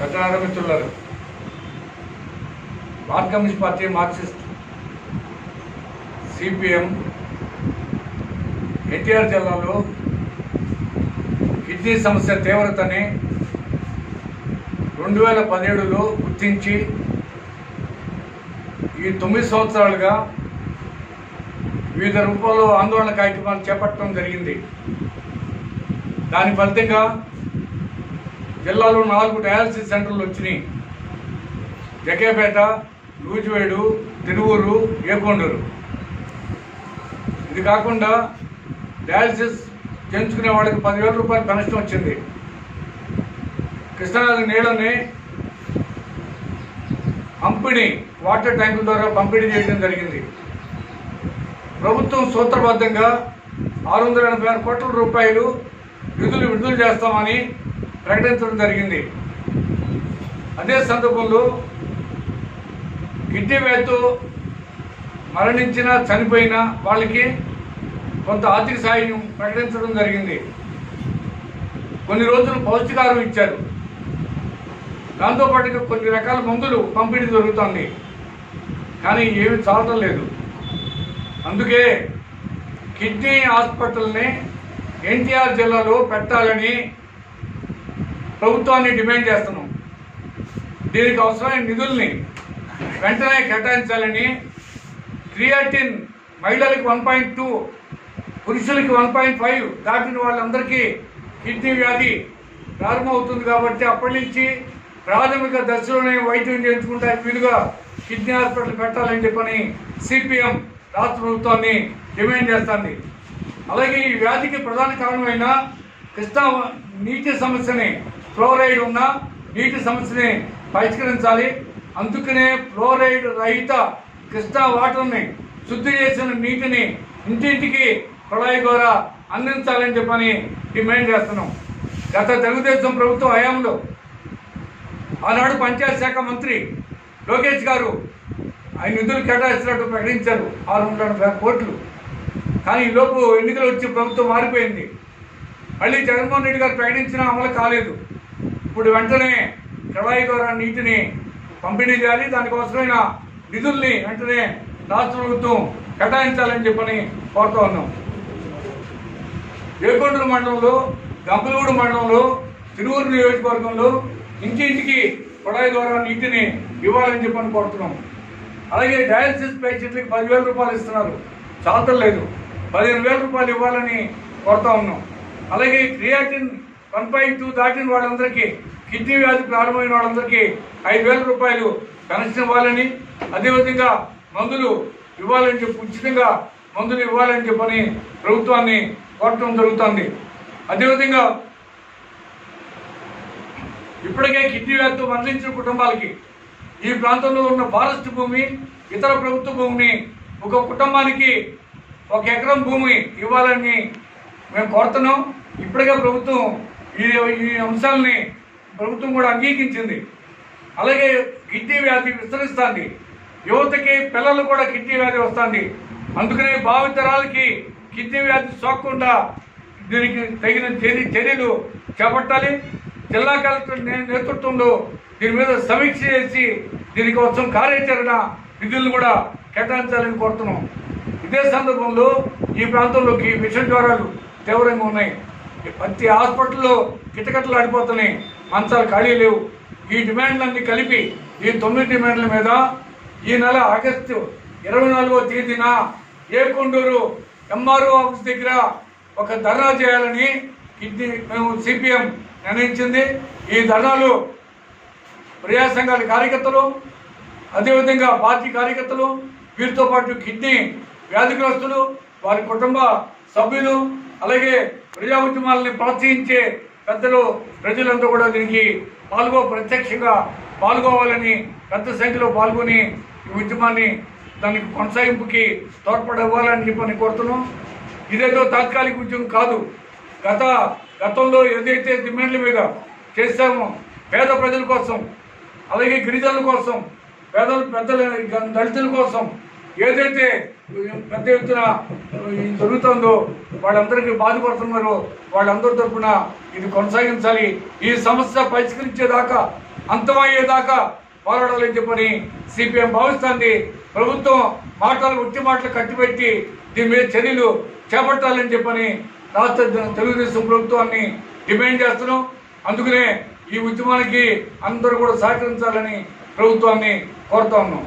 పెద్దనార ఆరంభిస్తున్నారు భారత communist party Marxist CPM NTR జిల్లాలో కిడ్నీ సమస్య తీవ్రతని రెండు వేల పదిహేడులో గుర్తించి ఈ తొమ్మిది సంవత్సరాలుగా వివిధ రూపాల్లో ఆందోళన కార్యక్రమాలు చేపట్టడం జరిగింది. దాని ఫలితంగా జిల్లాలో నాలుగు డయాలసిస్ సెంటర్లు వచ్చినాయి. జకేపేట లూజివేడు తిరువూరు ఏకొండూరు. ఇది కాకుండా డయాలసిస్ చేయించుకునే వాళ్ళకి పదివేల రూపాయలు కనెక్షన్ వచ్చింది. కృష్ణానది నీళ్ళని పంపిణీ వాటర్ ట్యాంకుల ద్వారా పంపిణీ చేయడం జరిగింది. ప్రభుత్వం సూత్రబద్ధంగా ఆరు వందల ఎనభై ఆరు కోట్ల రూపాయలు నిధులు విడుదల చేస్తామని ప్రకటించడం జరిగింది. అదే సందర్భంలో కిడ్నీ వ్యాధితో మరణించిన చనిపోయిన వాళ్ళకి కొంత ఆర్థిక సాయం ప్రకటించడం జరిగింది. కొన్ని రోజులు పౌష్టికారం ఇచ్చారు. దాంతోపాటుగా కొన్ని రకాల మందులు పంపిణీ జరుగుతుంది. కానీ ఏమి చాలటం లేదు. అందుకే కిడ్నీ హాస్పిటల్ని ఎన్టీఆర్ జిల్లాలో పెట్టాలని ప్రభుత్వాన్ని డిమాండ్ చేస్తున్నాం. దీనికి అవసరమైన నిధుల్ని వెంటనే కేటాయించాలని క్రియాటిన్ మహిళలకు వన్ పాయింట్ టూ పురుషులకి వన్ పాయింట్ ఫైవ్ దాటిన వాళ్ళందరికీ కిడ్నీ వ్యాధి ప్రారంభమవుతుంది కాబట్టి అప్పటి నుంచి ప్రాథమిక దశలోనే వైద్యం చేయించుకుంటే వీలుగా కిడ్నీ హాస్పిటల్ పెట్టాలని చెప్పని సిపిఎం రాష్ట్ర ప్రభుత్వాన్ని డిమాండ్ చేస్తుంది. అలాగే ఈ వ్యాధికి ప్రధాన కారణమైన కృష్ణా నీటి సమస్యని ఫ్లోరైడ్ ఉన్న నీటి సమస్యని పరిష్కరించాలి. అందుకనే ఫ్లోరైడ్ రహిత కృష్ణా వాటర్ని శుద్ధి చేసిన నీటిని ఇంటింటికి కుళాయి ద్వారా అందించాలని చెప్పని డిమాండ్ చేస్తున్నాం. గత తెలుగుదేశం ప్రభుత్వ హయాంలో ఆనాడు పంచాయత్ శాఖ మంత్రి లోకేష్ గారు ఆయన నిధులు కేటాయిస్తున్నట్టు ప్రకటించారు. ఆరు వందల ఎనభై కోట్లు. కానీ ఈ లోపు ఎన్నికలు వచ్చి ప్రభుత్వం మారిపోయింది. మళ్ళీ జగన్మోహన్ రెడ్డి గారు ప్రకటించినా అమలు కాలేదు. ఇప్పుడు వెంటనే కళాయి ద్వారా నీటిని పంపిణీ చేయాలి. దానికోసమైన నిధుల్ని వెంటనే రాష్ట్ర ప్రభుత్వం కేటాయించాలని చెప్పని కోరుతా ఉన్నాం. ఏకొండూరు మండలంలో గంపలగూడు మండలంలో తిరువూరు నియోజకవర్గంలో ఇంటింటికి కొడాయి ద్వారా నీటిని ఇవ్వాలని చెప్పని కోరుతున్నాం. అలాగే డయాలసిస్ పేషెంట్లకి పదివేల రూపాయలు ఇస్తున్నారు. చాలతం లేదు పదిహేను వేల రూపాయలు ఇవ్వాలని కోరుతా ఉన్నాం. అలాగే క్రియాటిన్ వన్ పాయింట్ టూ దాటిన వాళ్ళందరికీ కిడ్నీ వ్యాధి ప్రారంభమైన వాళ్ళందరికీ ఐదు వేల రూపాయలు పెన్షన్ ఇవ్వాలని అదేవిధంగా మందులు ఇవ్వాలని చెప్పి ఉచితంగా మందులు ఇవ్వాలని చెప్పని ప్రభుత్వాన్ని కోరటం జరుగుతుంది. అదేవిధంగా ఇప్పటికే కిడ్నీ వ్యాధితో మరణించిన కుటుంబాలకి ఈ ప్రాంతంలో ఉన్న ఫారెస్ట్ భూమి ఇతర ప్రభుత్వ భూమిని ఒక కుటుంబానికి ఒక ఎకరం భూమి ఇవ్వాలని మేము కోరుతున్నాం. ఇప్పటికే ప్రభుత్వం ఈ ఈ అంశాలని ప్రభుత్వం కూడా అంగీకరించింది అలాగే కిడ్నీ వ్యాధి విస్తరిస్తుంది. యువతకి పిల్లలు కూడా కిడ్నీ వ్యాధి వస్తుంది. అందుకనే భావితరాలకి కిడ్నీ వ్యాధి సోకకుండా దీనికి తగిన చర్య చర్యలు చేపట్టాలి. జిల్లా కలెక్టర్ నేతృత్వంలో దీని మీద సమీక్ష చేసి దీనికోసం కార్యాచరణ నిధులను కూడా కేటాయించాలని కోరుతున్నాం. ఇదే సందర్భంలో ఈ ప్రాంతంలోకి మిషన్ జ్వరాలు తీవ్రంగా ఉన్నాయి. ప్రతి హాస్పిటల్లో కిటకటలు ఆడిపోతున్నాయి. మంచాలు ఖాళీ లేవు. ఈ డిమాండ్లన్నీ కలిపి ఈ తొమ్మిది డిమాండ్ల మీద ఈ నెల ఆగస్టు ఇరవై నాలుగో తేదీన ఏకొండూరు ఎంఆర్ఓ ఆఫీస్ దగ్గర ఒక ధర్నా చేయాలని కిడ్నీ మేము సిపిఎం నిర్ణయించింది. ఈ ధర్నాలు ప్రజా సంఘాల కార్యకర్తలు అదేవిధంగా పార్టీ కార్యకర్తలు వీరితో పాటు కిడ్నీ వ్యాధిగ్రస్తులు వారి కుటుంబ సభ్యులు అలాగే ప్రజా ఉద్యమాలని ప్రోత్సహించే పెద్దలు ప్రజలంతా కూడా దీనికి పాల్గో ప్రత్యక్షంగా పాల్గొవాలని పెద్ద సంఖ్యలో పాల్గొని ఈ ఉద్యమాన్ని దానికి కొనసాగింపుకి తోడ్పడవ్వాలని చెప్పని కోరుతున్నాం. ఇదేదో తాత్కాలిక ఉద్యమం కాదు. గత గతంలో ఏదైతే డిమాండ్ల మీద చేశామో పేద ప్రజల కోసం అలాగే గిరిజనుల కోసం పేదలు పెద్దల దళితుల కోసం ఏదైతే పెద్ద ఎత్తున జరుగుతుందో వాళ్ళందరికీ బాధపడుతున్నారో. వాళ్ళందరి తరపున ఇది కొనసాగించాలి. ఈ సమస్య పరిష్కరించేదాకా అంతమయ్యేదాకా పోరాడాలని చెప్పని సిపిఎం భావిస్తుంది. ప్రభుత్వం మాటలు ఉట్టి మాటలు కట్టిపెట్టి దీని మీద చర్యలు చేపట్టాలని చెప్పని రాష్ట్ర తెలుగుదేశం ప్రభుత్వాన్ని డిమాండ్ చేస్తున్నాం. అందుకనే ఈ ఉద్యమానికి అందరూ కూడా సహకరించాలని ప్రభుత్వాన్ని కోరుతా ఉన్నాం.